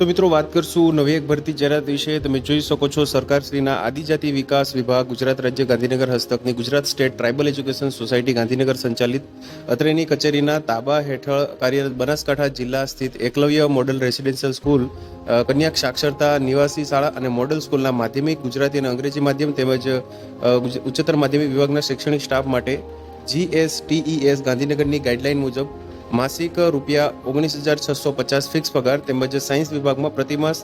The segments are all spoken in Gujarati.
તો મિત્રો વાત કરશું નવી એક ભરતી જાહેરાત વિશે. તમે જોઈ શકો છો સરકારશ્રીના આદિજાતિ વિકાસ વિભાગ, ગુજરાત રાજ્ય ગાંધીનગર હસ્તકની Gujarat state tribal education society Gandhinagar સંચાલિત અત્રેની કચેરીના તાબા હેઠળ કાર્યરત બનાસકાંઠા જિલ્લા સ્થિત એકલવ્ય મોડલ રેસિડેન્શિયલ સ્કૂલ કન્યાક સાક્ષરતા નિવાસી શાળા અને મોડલ સ્કૂલના માધ્યમિક ગુજરાતી અને અંગ્રેજી માધ્યમ તેમજ ઉચ્ચતર માધ્યમિક વિભાગના શૈક્ષણિક સ્ટાફ માટે જીએસટીઈએસ ગાંધીનગરની ગાઈડલાઇન મુજબ માસિક રૂપિયા ઓગણીસ હજાર છસો પચાસ ફિક્સ પગાર તેમજ સાયન્સ વિભાગમાં પ્રતિમાસ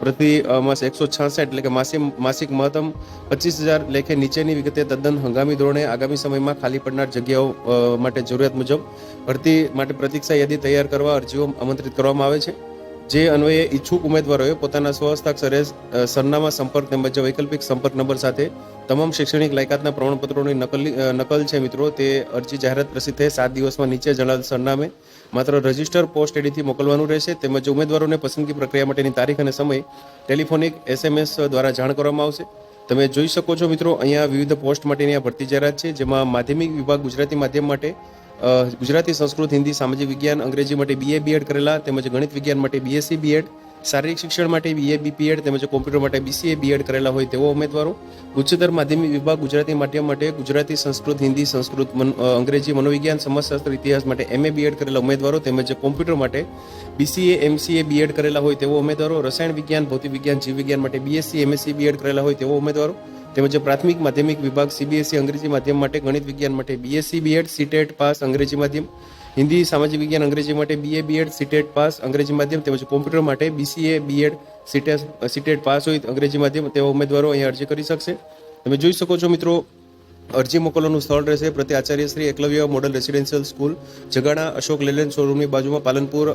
પ્રતિ માસ એકસો છાસઠ એટલે કે માસિક માસિક મહત્તમ પચીસ હજાર લેખે નીચેની વિગતે તદ્દન હંગામી ધોરણે આગામી સમયમાં ખાલી પડનાર જગ્યાઓ માટે જરૂરિયાત મુજબ ભરતી માટે પ્રતીક્ષા યાદી તૈયાર કરવા અરજીઓ આમંત્રિત કરવામાં આવે છે. જે અન્વયે ઈચ્છુક ઉમેદવારોએ પોતાના સ્વહસ્તાક્ષરે સરનામા સંપર્ક તેમજ વૈકલ્પિક સંપર્ક નંબર સાથે તમામ શૈક્ષણિક લાયકાતના પ્રમાણપત્રોની નકલ નકલ છે મિત્રો, તે અરજી જાહેરાત પ્રસિદ્ધ થઈ સાત દિવસમાં નીચે જણાવેલ સરનામે માત્ર રજિસ્ટર પોસ્ટ એડીથી મોકલવાનું રહેશે તેમજ ઉમેદવારોને પસંદગી પ્રક્રિયા માટેની તારીખ અને સમય ટેલિફોનિક એસએમએસ દ્વારા જાણ કરવામાં આવશે. તમે જોઈ શકો છો મિત્રો, અહીંયા વિવિધ પોસ્ટ માટેની આ ભરતી જાહેરાત છે, જેમાં માધ્યમિક વિભાગ ગુજરાતી માધ્યમ માટે ગુજરાતી સંસ્કૃત, હિન્દી, સામાજિક વિજ્ઞાન, અંગ્રેજી માટે બીએ બીએડ કરેલા, તેમજ ગણિત વિજ્ઞાન માટે બીએસસી બીએડ શારીરિક શિક્ષણ માટે બીએ બીપીએડ તેમજ કોમ્પ્યુટર માટે બીસીએ બીએડ કરેલા હોય તેવા ઉમેદવારો. ઉચ્ચતર માધ્યમિક વિભાગ ગુજરાતી માધ્યમ માટે ગુજરાતી સંસ્કૃત, હિન્દી સંસ્કૃત અંગ્રેજી મનોવિજ્ઞાન, સમાજશાસ્ત્ર, ઇતિહાસ માટે એમએ બીએડ કરેલા ઉમેદવારો, તેમજ કોમ્પ્યુટર માટે બીસીએ એમસીએ બીએડ કરેલા હોય તેવા ઉમેદવારો, રસાયણ વિજ્ઞાન, ભૌતિક વિજ્ઞાન, જીવ વિજ્ઞાન માટે બીએસસી એમએસસી બીએડ કરેલા હોય તેવા ઉમેદવારો. તેમજ પ્રાથમિક માધ્યમિક વિભાગ સીબીએસઈ અંગ્રેજી માધ્યમ માટે, ગણિત વિજ્ઞાન માટે બીએસસી બીએડ સીટેટ પાસ અંગ્રેજી માધ્યમ, હિન્દી સામાજિક વિજ્ઞાન અંગ્રેજી માટે બીએ બીએડ સીટેટ પાસ અંગ્રેજી માધ્યમ, તેમજ કોમ્પ્યુટર માટે BCA BEd CTET CTET pass હોય અંગ્રેજી માધ્યમ, તેવા ઉમેદવારો અહીંયા અરજી કરી શકશે. તમે જોઈ શકો છો મિત્રો, અરજી મોકલવાનું સ્થળ રહેશે પ્રતિ Acharya Shri Eklavya model residential school, Jagana Ashok Leyland શોરૂમની બાજુમાં પાલનપુર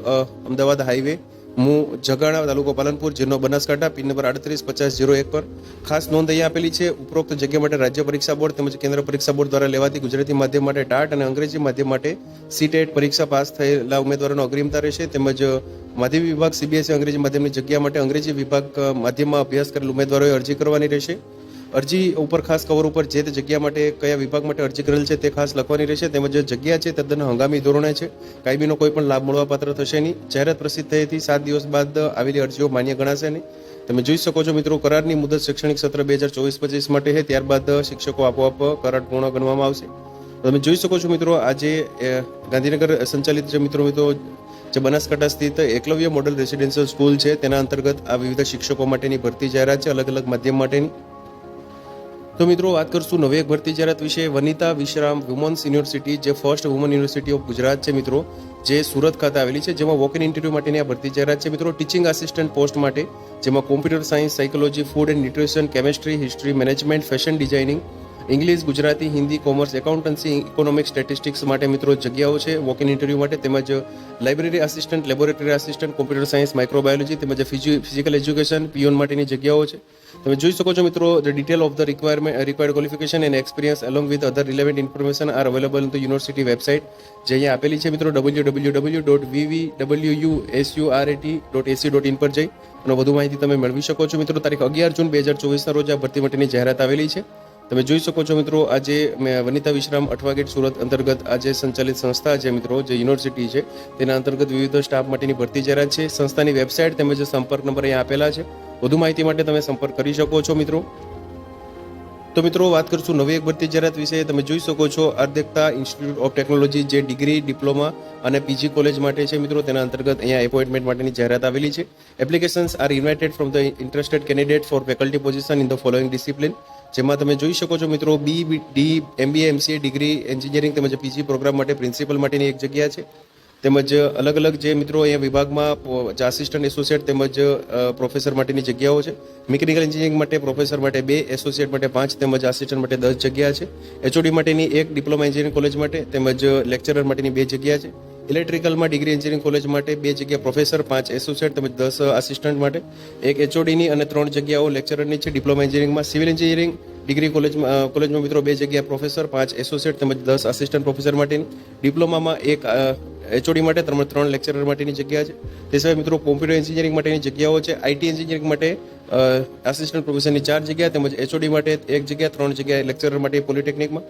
અમદાવાદ હાઈવે. હું જગાણા તાલુકો પાલનપુર, જિલ્લો બનાસકાંઠા, પિન નંબર આડત્રીસ, પચાસ જીરો એક પર. ખાસ નોંધ અહીં આપેલી છે, ઉપરોક્ત જગ્યા માટે રાજ્ય પરીક્ષા બોર્ડ તેમજ કેન્દ્ર પરીક્ષા બોર્ડ દ્વારા લેવાતી ગુજરાતી માધ્યમ માટે ટાટ અને અંગ્રેજી માધ્યમ માટે સીટેટ પરીક્ષા પાસ થયેલા ઉમેદવારોનો અગ્રિમતા રહેશે. તેમજ માધ્યમિક વિભાગ સીબીએસઈ અંગ્રેજી માધ્યમની જગ્યા માટે અંગ્રેજી વિભાગ માધ્યમમાં અભ્યાસ કરેલ ઉમેદવારોએ અરજી કરવાની રહેશે. અરજી ઉપર ખાસ કવર ઉપર જે તે જગ્યા માટે કયા વિભાગ માટે અરજી કરેલ છે તે ખાસ લખવાની રહેશે. તેમજ જગ્યા છે તદ્દન હંગામી ધોરણે છે. કાયમીનો કોઈ પણ લાભ મળવાપાત્ર થશે નહીં. જાહેરાત પ્રસિદ્ધ થયેથી સાત દિવસ બાદ આવેલી અરજીઓ માન્ય ગણાશે નહીં. તમે જોઈ શકો છો મિત્રો, કરારની મુદત શૈક્ષણિક સત્ર બે હજાર ચોવીસ પચીસ માટે છે. ત્યારબાદ શિક્ષકો આપોઆપ કરાર પૂર્ણ ગણવામાં આવશે. તમે જોઈ શકો છો મિત્રો, આજે ગાંધીનગર સંચાલિત જે મિત્રો મિત્રો, જે બનાસકાંઠા સ્થિત એકલવ્ય મોડલ રેસિડેન્શિયલ સ્કૂલ છે. તેના અંતર્ગત આ વિવિધ શિક્ષકો માટેની ભરતી જાહેરાત છે. અલગ અલગ માધ્યમ માટેની. તો મિત્રો, વાત કરશું નવી એક ભરતી જાહેરાત વિશે. વનિતા વિશ્રામ વુમન્સ યુનિવર્સિટી જે first woman university of Gujarat છે મિત્રો, જે સુરત ખાતે આવેલી છે, જેમાં વોક ઇન ઇન્ટરવ્યૂ માટેની આ ભરતી જાહેરાત છે મિત્રો. ટીચિંગ આસિસ્ટન્ટ પોસ્ટ માટે, જેમાં computer science psychology food and nutrition chemistry history management fashion designing English, Gujarati, Hindi, commerce, accountancy economic statistics માટે મિત્રો જગ્યાઓ છે વોક ઇન ઇન્ટરવ્યૂ માટે, તેમજ library assistant laboratory assistant computer science microbiology તેમજ ફિઝિકલ એજ્યુકેશન પીઓન માટેની જગ્યાઓ છે. તમે જોઈ શકો છો મિત્રો the detail of the requirement required qualification and experience along with other relevant information are available in the university website જે અહીંયા આપેલી છે મિત્રો W W W dot VV W U S U R AT dot AC dot in પર જઈ. અને વધુ માહિતી તમે મેળવી શકો છો મિત્રો. તારીખ અગિયાર જૂન બે હજાર ચોવીસના રોજ આ ભરતી માટેની જાહેરાત આવેલી છે. તમે જોઈ શકો છો મિત્રો, આજે મેં વનિતા વિશ્રામ અઠવા ગેટ સુરત અંતર્ગત આજે સંચાલિત સંસ્થા છે મિત્રો, જે યુનિવર્સિટી છે, તેના અંતર્ગત વિવિધ સ્ટાફ માટેની ભરતી જાહેરાત છે, સંસ્થાની વેબસાઇટ તેમજ સંપર્ક નંબર અહીંયા આપેલા છે. વધુ માહિતી માટે તમે સંપર્ક કરી શકો છો મિત્રો. તો મિત્રો, વાત કરશું નવી એક ભરતી જાહેરાત વિશે. તમે જોઈ શકો છો અર્ધેકતા ઇન્સ્ટિટ્યૂટ ઓફ ટેકનોલોજી, જે ડિગ્રી, ડિપ્લોમા અને પીજી કોલેજ માટે છે મિત્રો. તેના અંતર્ગત અહીંયા એપોઇન્ટમેન્ટ માટેની જાહેરાત આવેલી છે. Applications are invited from the interested candidate for faculty position in the following discipline. જેમાં તમે જોઈ શકો છો મિત્રો B D MBA MCA degree engineering તેમજ પીજી પ્રોગ્રામ માટે પ્રિન્સિપલ માટેની એક જગ્યા છે. તેમજ અલગ અલગ જે મિત્રો અહીંયા વિભાગમાં આસિસ્ટન્ટ એસોસિએટ તેમજ પ્રોફેસર માટેની જગ્યાઓ છે. મિકેનિકલ એન્જિનિયરિંગ માટે પ્રોફેસર માટે બે એસોસિએટ માટે પાંચ, તેમજ આસિસ્ટન્ટ માટે દસ જગ્યા છે. એચઓડી માટેની એક ડિપ્લોમા એન્જિનિયરિંગ કોલેજ માટે, તેમજ લેક્ચરર માટેની બે જગ્યા છે. ઇલેક્ટ્રિકલમાં ડિગ્રી એન્જિનિયરિંગ કોલેજ માટે બે જગ્યા પ્રોફેસર, પાંચ એસોસિએટ તેમજ દસ આસિસ્ટન્ટ માટે. એક એચઓડીની અને ત્રણ જગ્યાઓ લેક્ચરરની છે. ડિપ્લોમા એન્જિનિયરિંગમાં સિવિલ એન્જિનિયરિંગ ડિગ્રી કોલેજમાં કોલેજમાં મિત્રો બે જગ્યા પ્રોફેસર, પાંચ એસોસિએટ તેમજ દસ આસિસ્ટન્ટ પ્રોફેસર માટેની. ડિપ્લોમામાં એક એચઓડી માટે ત્રણ ત્રણ લેક્ચરર માટેની જગ્યા છે. તે સિવાય મિત્રો કોમ્પ્યુટર એન્જિનિયરિંગ માટેની જગ્યાઓ છે. આઈટી એન્જિનિયરિંગ માટે આસિસ્ટન્ટ પ્રોફેસરની ચાર જગ્યા તેમજ એચઓડી માટે એક જગ્યા, ત્રણ જગ્યા લેક્ચરર માટે પોલિટેકનિકમાં.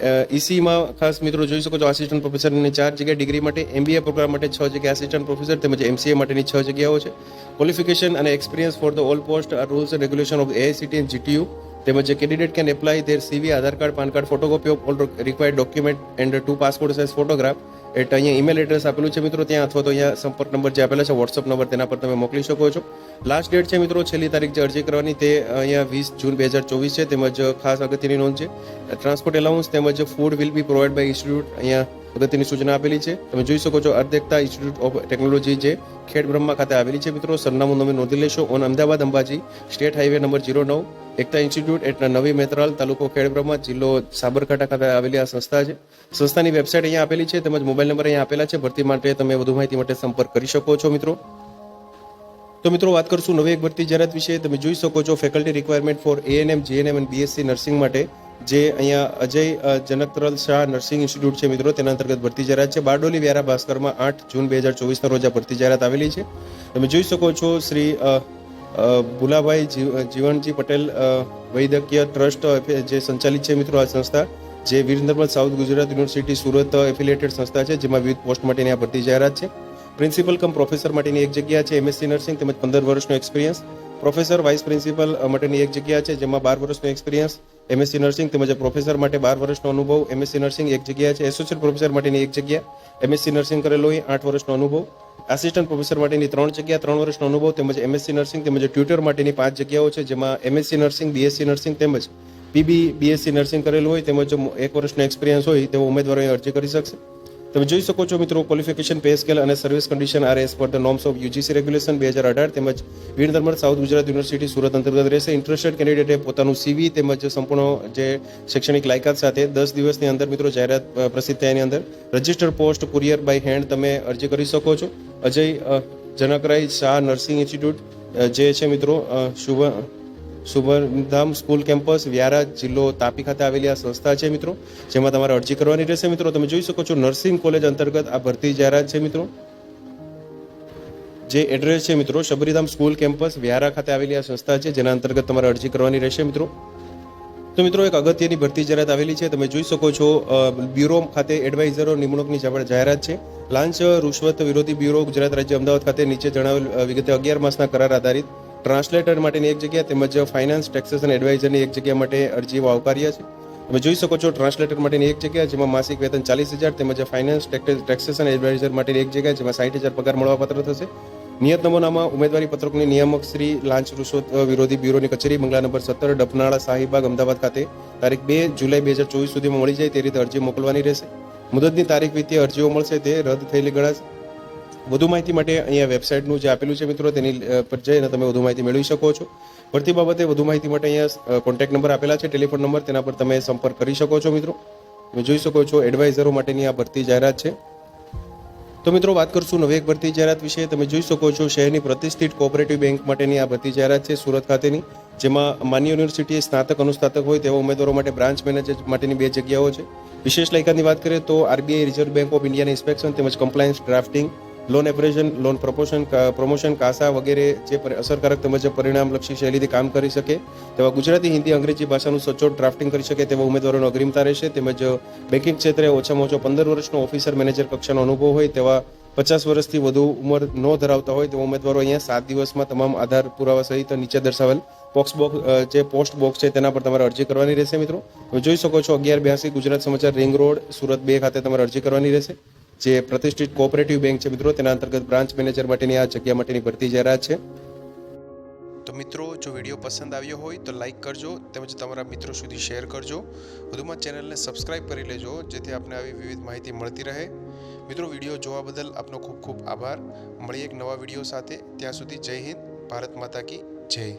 ઈસીમાં ખાસ મિત્રો જોઈ શકો છો આસિસ્ટન્ટ પ્રોફેસરની ચાર જગ્યા ડિગ્રી માટે એમબીએ પ્રોગ્રામ માટે છ જગ્યા આસિસ્ટન્ટ પ્રોફેસર તેમજ એમસીએ માટેની છ જગ્યાઓ છે. ક્વોલિફિકેશન અને experience for the all post rules and regulation of AICTE and GTU તેમજ candidate can apply their CV Aadhaar card PAN card photocopy of all required document and two passport size photograph at અહીંયા ઈમેલ એડ્રેસ આપેલું છે મિત્રો, ત્યાં અથવા તો અહીંયા સંપર્ક નંબર જે આપેલા છે વોટ્સઅપ નંબર, તેના પર તમે મોકલી શકો છો. લાસ્ટ ડેટ છે મિત્રો, છેલ્લી તારીખ જે અરજી કરવાની તે અહીંયા વીસ જૂન બે હજાર ચોવીસ છે, તેમજ ખાસ અગત્યની નોંધ છે. ટ્રાન્સપોર્ટ એલાઉન્સ તેમજ food will be provide by institute અહીંયા અગત્યની સૂચના આપેલી છે. તમે જોઈ શકો છો અર્ધેકતા ઇન્સ્ટિટ્યૂટ ઓફ ટેકનોલોજી જે ખેડ બ્રહ્મા ખાતે આવેલી છે. મિત્રો, સરનામું તમે નોંધી લેશો. On Ahmedabad Ambaji, state highway number zero નવ, એકતા ઇન્સ્ટિટ્યૂટ એટલે નવી મેત્રાલ તાલુકો ખેડબ્રહ્મા જિલ્લો સાબરકાંઠા ખાતે આવેલી આ સંસ્થા છે. સંસ્થાની વેબસાઇટ અહીંયા આપેલી છે, તેમજ મોબાઈલ નંબર અહીંયા આપેલા છે. ભરતી માટે તમે વધુ માહિતી માટે સંપર્ક કરી શકો છો, મિત્રો. તો મિત્રો વાત કરશું નવી એક ભરતી જાહેરાત વિશે. તમે જોઈ શકો છો faculty requirement for ANM GNM અને બીએસસી નર્સિંગ માટે જે અહીંયા અજય જનકતરલ શાહ નર્સિંગ ઇન્સ્ટિટ્યૂટ છે મિત્રો, તેના અંતર્ગત ભરતી જાહેરાત છે. બારડોલી વ્યારા ભાસ્કરમાં આઠ જૂન બે હજાર ચોવીસના રોજ આ ભરતી જાહેરાત આવેલી છે. તમે જોઈ શકો છો શ્રી ભુલાભાઈ જીવનજી પટેલ વૈદ્યકીય ટ્રસ્ટ જે સંચાલિત છે મિત્રો આ સંસ્થા, જે Veer south Gujarat university Surat affiliated સંસ્થા છે, જેમાં વિવિધ પોસ્ટ માટેની આ ભરતી જાહેરાત છે. પ્રિન્સિપલ કમ પ્રોફેસર માટેની એક જગ્યા છે એમએસસી નર્સિંગ તેમજ પંદર વર્ષનો એક્સપિરિયન્સ. પ્રોફેસર, વાઇસ પ્રિન્સિપલ માટેની એક જગ્યા છે જેમાં બાર વર્ષનો એક્સપિરિયન્સ. એમએસસી નર્સિંગ તેમજ પ્રોફેસર માટે બાર વર્ષનો અનુભવ. એમએસસી નર્સિંગ એક જગ્યા છે. એસોસિએટ પ્રોફેસર માટેની એક જગ્યા. એમએસસી નર્સિંગ કરેલો હોય આઠ વર્ષનો અનુભવ. આસિસ્ટન્ટ પ્રોફેસર માટેની ત્રણ જગ્યા, ત્રણ વર્ષનો અનુભવ તેમજ એમએસસી નર્સિંગ તેમજ ટ્યુટર માટેની પાંચ જગ્યાઓ છે જેમાં એમએસસી નર્સિંગ, બીએસસી નર્સિંગ તેમજ પીબી, બીએસસી નર્સિંગ કરેલું હોય તેમજ એક વર્ષનો એક્સપિરિયન્સ હોય તેવો ઉમેદવારો અરજી કરી શકશે. તમે જોઈ શકો છો મિત્રો ક્વોલિફિકેશન પે સ્કેલ અને service condition are as per the norms of UGC regulation બે હજાર અઢાર તેમજ વીર ધર્મર સાઉથ ગુજરાત યુનિવર્સિટી સુરત અંતર્ગત રહેશે. ઇન્ટરેસ્ટેડ કેન્ડિડેટે પોતાનું સીવી તેમજ સંપૂર્ણ જે શૈક્ષણિક લાયકાત સાથે દસ દિવસની અંદર મિત્રો જાહેરાત પ્રસિદ્ધ થયાની અંદર. Register post courier by hand તમે અરજી કરી શકો છો. અજય જનકરાય શાહ નર્સિંગ ઇન્સ્ટિટ્યૂટ જે છે મિત્રો શુભ સુભરધામ સ્કૂલ કેમ્પસ વ્યારા જિલ્લો તાપી ખાતે આવેલી આ સંસ્થા છે મિત્રો. જેમાં તમારે અરજી કરવાની રહેશે મિત્રો. તમે જોઈ શકો છો નર્સિંગ કોલેજ અંતર્ગત આ ભરતી જાહેરાત છે મિત્રો. જે એડ્રેસ છે મિત્રો, શબરીધામ સ્કૂલ કેમ્પસ વ્યારા ખાતે આવેલી આ સંસ્થા છે. જેના અંતર્ગત તમારે અરજી કરવાની રહેશે મિત્રો. તો મિત્રો, એક અગત્યની ભરતી જાહેરાત આવેલી છે. તમે જોઈ શકો છો બ્યુરો ખાતે એડવાઇઝરો નિમણૂકની જાહેર- જાહેરાત છે. લાંચ, રૂશ્વત વિરોધી બ્યુરો ગુજરાત રાજ્ય અમદાવાદ ખાતે નીચે જણાવેલ વિગતે અગિયાર માસના કરાર આધારિત ટ્રાન્સલેટર માટેની એક જગ્યા તેમજ ફાઇનાન્સ ટેક્સેશન એડવાઇઝરની એક જગ્યા માટે અરજીઓ આવકાર્ય છે. તમે જોઈ શકો છો ટ્રાન્સલેટર માટેની એક જગ્યા જેમાં માસિક વેતન ચાલીસ હજાર તેમજ ફાઇનાન્સ ટેક્સેશન એડવાઇઝર માટેની એક જગ્યા જેમાં સાઠ હજાર પગાર મળવાપાત્ર થશે. નિયત નમૂનામાં ઉમેદવારી પત્રકની નિયામક શ્રી લાંચ રૂશ્વત વિરોધી બ્યુરોની કચેરી, બંગલા નંબર સત્તર, ડપનાળા શાહીબાગ અમદાવાદ ખાતે તારીખ બે જુલાઈ બે હજાર ચોવીસ સુધીમાં મળી જાય તે રીતે અરજી મોકલવાની રહેશે. મુદતની તારીખ વીતે અરજીઓ મળશે તે રદ થયેલી ગણાશે. વધુ માહિતી માટે અહીંયા વેબસાઇટનું જે આપેલું છે મિત્રો, તેની પર જઈને તમે વધુ માહિતી મેળવી શકો છો. ભરતી બાબતે વધુ માહિતી માટે અહીંયા કોન્ટેક્ટ નંબર આપેલા છે ટેલિફોન નંબર તેના પર તમે સંપર્ક કરી શકો છો મિત્રો. તમે જોઈ શકો છો એડવાઇઝરો માટેની આ ભરતી જાહેરાત છે. તો મિત્રો, વાત કરશું નવી એક ભરતી જાહેરાત વિશે. તમે જોઈ શકો છો, શહેરની પ્રતિષ્ઠિત કોઓપરેટિવ બેંક માટેની આ ભરતી જાહેરાત છે, સુરત ખાતેની, જેમાં માન્ય યુનિવર્સિટીએ સ્નાતક, અનુસ્નાતક હોય તેવા ઉમેદવારો માટે બ્રાન્ચ મેનેજર માટેની બે જગ્યાઓ છે. વિશેષ લાયકાતની વાત કરીએ તો આરબીઆઈ રિઝર્વ બેંક ઓફ ઇન્ડિયાની ઇન્સ્પેક્શન તેમજ compliance drafting loan appraisal loan proposal promotion CASA વગેરે જે અસરકારક તેમજ પરિણામલક્ષી શૈલીથી કામ કરી શકે. તેવા ગુજરાતી, હિન્દી, અંગ્રેજી ભાષાનું સચોટ ડ્રાફ્ટિંગ કરી શકે તેવા ઉમેદવારોનો અગ્રિમતા રહેશે. તેમજ બેન્કિંગ ક્ષેત્રે ઓછામાં ઓછો પંદર વર્ષનો ઓફિસર મેનેજર કક્ષાનો અનુભવ હોય તેવા પચાસ વર્ષથી વધુ ઉંમર ન ધરાવતા હોય તેવા ઉમેદવારો અહીંયા સાત દિવસમાં તમામ આધાર પુરાવા સહિત નીચે દર્શાવેલ બોક્સ બોક્સ જે પોસ્ટ બોક્સ છે તેના પર તમારે અરજી કરવાની રહેશે મિત્રો. જોઈ શકો છો અગિયાર બ્યાસી ગુજરાત સમાચાર રિંગ રોડ સુરત બે ખાતે તમારે અરજી કરવાની રહેશે. જે પ્રતિષ્ઠિત કોઓપરેટિવ બેંક છે મિત્રો, તેના અંતર્ગત બ્રાન્ચ મેનેજર માટેની આ જગ્યા માટેની ભરતી જાહેરાત છે. તો મિત્રો, જો વીડિયો પસંદ આવ્યો હોય તો લાઈક કરજો, તેમજ તમારા મિત્રો સુધી શેર કરજો. વધુમાં ચેનલને સબસ્ક્રાઇબ કરી લેજો, જેથી આપને આવી વિવિધ માહિતી મળતી રહે. મિત્રો, વીડિયો જોવા બદલ આપનો ખૂબ ખૂબ આભાર. મળીએ એક નવા વીડિયો સાથે. ત્યાં સુધી જય હિન્દ, ભારત માતા કી જય.